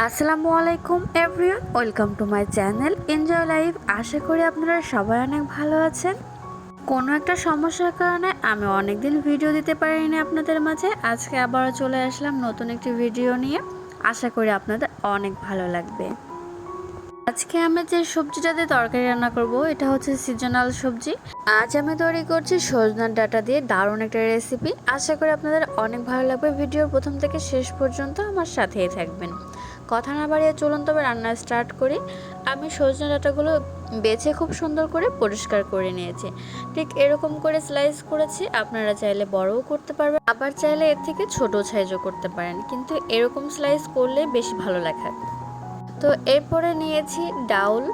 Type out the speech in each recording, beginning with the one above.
আসসালামু আলাইকুম everyone welcome to my channel enjoy life আশা করি আপনারা সবাই অনেক ভালো আছেন। কোনো একটা সমস্যার কারণে আমি অনেক দিন ভিডিও দিতে পারিনি আপনাদের মাঝে। আজকে আবারও চলে আসলাম নতুন একটি ভিডিও নিয়ে। আশা করি আপনাদের অনেক ভালো লাগবে। আজকে আমি যে সবজিটা দিয়ে তরকারি রান্না করব, এটা হচ্ছে সিজনাল সবজি। আজ আমি তৈরি করছি সজনার ডাটা দিয়ে দারুণ একটা রেসিপি আশা করি আপনাদের অনেক ভালো লাগবে। ভিডিওর প্রথম থেকে শেষ পর্যন্ত আমার সাথেই থাকবেন। কথা না বাড়িয়ে চলুন তবে রান্না স্টার্ট করি। আমি সজনে ডাটাগুলো বেছে খুব সুন্দর করে পরিষ্কার করে নিয়েছি। ঠিক এরকম করে স্লাইস করেছি, আপনারা চাইলে বড়ও করতে পারবেন, আবার চাইলে এর থেকে ছোট সাইজও করতে পারেন, কিন্তু এরকম স্লাইস করলে বেশি ভালো লাগে। তো এরপরে নিয়েছি ডাউল।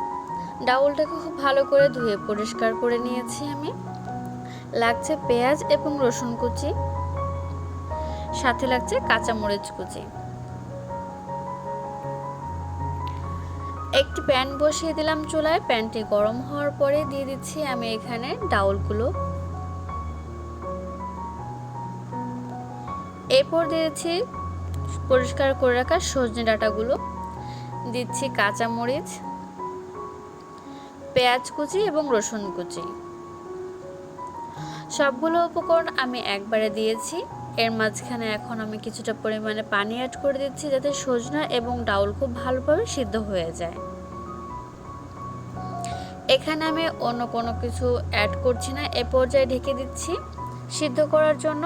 ডাউলটাকে খুব ভালো করে ধুয়ে পরিষ্কার করে নিয়েছি আমি। লাগছে পেঁয়াজ এবং রসুন কুচি, সাথে লাগছে কাঁচামরিচ কুচি। একটি প্যান বসিয়ে দিলাম চুলায়। প্যানটি গরম হওয়ার পরে দিয়ে দিচ্ছি আমি এখানে ডাউলগুলো। এরপর দিয়েছি পরিষ্কার করে রাখা সজনে ডাঁটাগুলো। দিচ্ছি কাঁচামরিচ, পেঁয়াজ কুচি এবং রসুন কুচি। সবগুলো উপকরণ আমি একবারে দিয়েছি। এর মাঝখানে এখন আমি কিছুটা পরিমাণে পানি অ্যাড করে দিচ্ছি যাতে সজনা এবং ডাউল খুব ভালোভাবে সিদ্ধ হয়ে যায়। এখানে আমি অন্য কোনো কিছু অ্যাড করছি না, এ পর্যায়ে ঢেকে দিচ্ছি সিদ্ধ করার জন্য।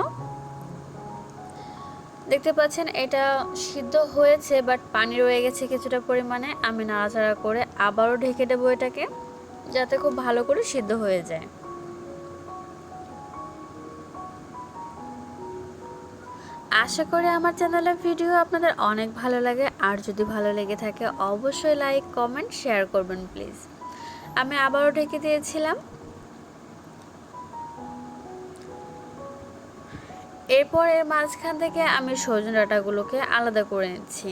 দেখতে পাচ্ছেন, এটা সিদ্ধ হয়েছে বাট পানি রয়ে গেছে কিছুটা পরিমাণে। আমি নাড়াচাড়া করে আবারও ঢেকে দেবো এটাকে, যাতে খুব ভালো করে সিদ্ধ হয়ে যায়। আশা করি আমার চ্যানেলের ভিডিও আপনাদের অনেক ভালো লাগে। আর যদি ভালো লেগে থাকে, অবশ্যই লাইক কমেন্ট শেয়ার করবেন প্লিজ আমি আবারও ঢেকে দিয়েছিলাম। এরপর এর মাঝখান থেকে আমি সজনে ডাটাগুলোকে আলাদা করে নিচ্ছি।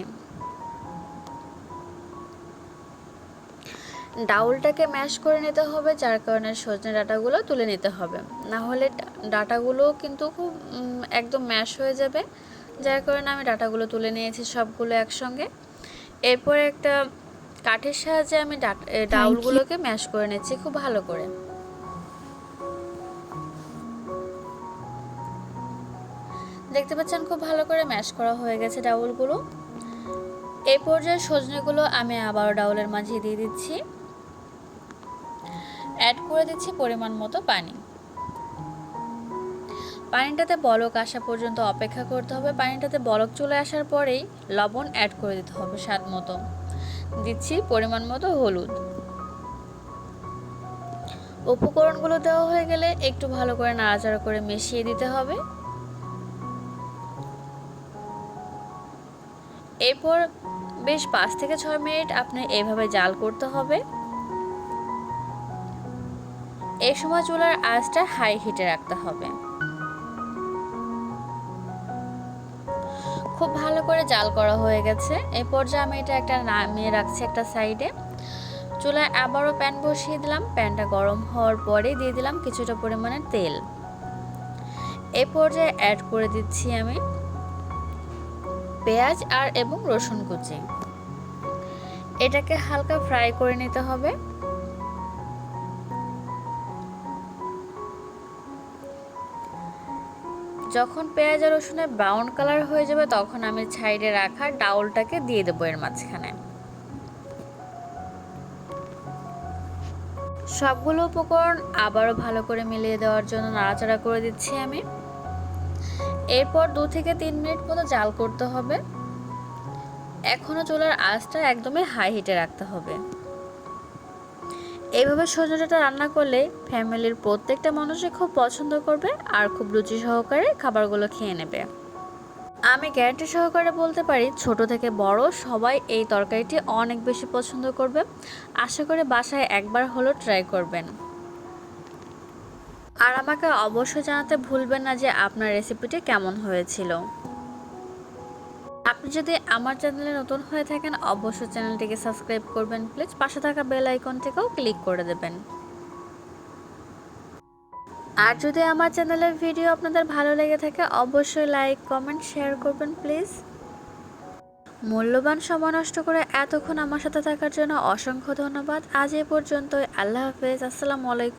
ডাউলটাকে ম্যাশ করে নিতে হবে যার কারণে সজনে ডাটাগুলো তুলে নিতে হবে। না হলে ডাঁটাগুলো কিন্তু খুব একদম ম্যাশ হয়ে যাবে। যার কারণে আমি ডাটাগুলো তুলে নিয়েছি সবগুলো একসঙ্গে। এরপর একটা কাঠের সাহায্যে আমি ডাউলগুলোকে ম্যাশ করে নিচ্ছি খুব ভালো করে। দেখতে পাচ্ছেন খুব ভালো করে ম্যাশ করা হয়ে গেছে ডাউলগুলো। এই পর্যায়ে সজনেগুলো আমি আবারও ডাউলের মাঝে দিয়ে দিচ্ছি। অ্যাড করে দিচ্ছি পরিমাণ মতো পানি। পানিটাতে বলক আসা পর্যন্ত অপেক্ষা করতে হবে। পানিটাতে বলক চলে আসার পরেই লবণ অ্যাড করে দিতে হবে স্বাদ মতো। দিচ্ছি পরিমাণ মতো হলুদ। উপকরণগুলো দেওয়া হয়ে গেলে একটু ভালো করে নাড়াচাড়া করে মিশিয়ে দিতে হবে। এরপর বেশ পাঁচ থেকে ছয় মিনিট আপনি এইভাবে জাল করতে হবে। এই সময় চুলার আঁচটা হাই হিটে রাখতে হবে। খুব ভালো করে জাল করা হয়ে গেছে। এই পর্যায়ে আমি এটা একটা নামিয়ে রাখছি একটা সাইডে চুলায় আবারও প্যান বসিয়ে দিলাম। প্যানটা গরম হওয়ার পরে দিয়ে দিলাম কিছুটা পরিমাণে তেল। এ পর্যায়ে অ্যাড করে দিচ্ছি আমি পেঁয়াজ আর এবং রসুন কুচি। এটাকে হালকা ফ্রাই করে নিতে হবে। যখন পেঁয়াজ আর রসুনের ব্রাউন কালার হয়ে যাবে, তখন আমি সাইডে রাখা ডাউলটাকে দিয়ে দেবো এর মাঝখানে। সবগুলো উপকরণ আবারও ভালো করে মিলিয়ে দেওয়ার জন্য নাড়াচাড়া করে দিচ্ছি আমি। এরপর দু থেকে তিন মিনিট মতো জাল করতে হবে। এখনও চুলার আঁচটা একদমই হাই হিটে রাখতে হবে। এইভাবে সজনাটা রান্না করলে ফ্যামিলির প্রত্যেকটা মানুষই খুব পছন্দ করবে আর খুব রুচি সহকারে খাবারগুলো খেয়ে নেবে। আমি গ্যারান্টি সহকারে বলতে পারি, ছোট থেকে বড় সবাই এই তরকারিটি অনেক বেশি পছন্দ করবে। আশা করে বাসায় একবার হলো ট্রাই করবেন। আর আমাকে অবশ্যই জানাতে ভুলবেন না যে আপনার রেসিপিটি কেমন হয়েছিল। যদি আমার চ্যানেলে নতুন হয়ে থাকেন, অবশ্যই চ্যানেলটিকে সাবস্ক্রাইব করবেন। প্লিজ পাশে থাকা বেল আইকনটিকেও ক্লিক করে দেবেন। আর যদি আমার চ্যানেলের ভিডিও আপনাদের ভালো লেগে থাকে, অবশ্যই লাইক, কমেন্ট, শেয়ার করবেন, প্লিজ। মূল্যবান সময় নষ্ট করে এতক্ষণ আমার সাথে থাকার জন্য অসংখ্য ধন্যবাদ। আজ এ পর্যন্তই। আল্লাহ হাফেজ। আসসালামু আলাইকুম।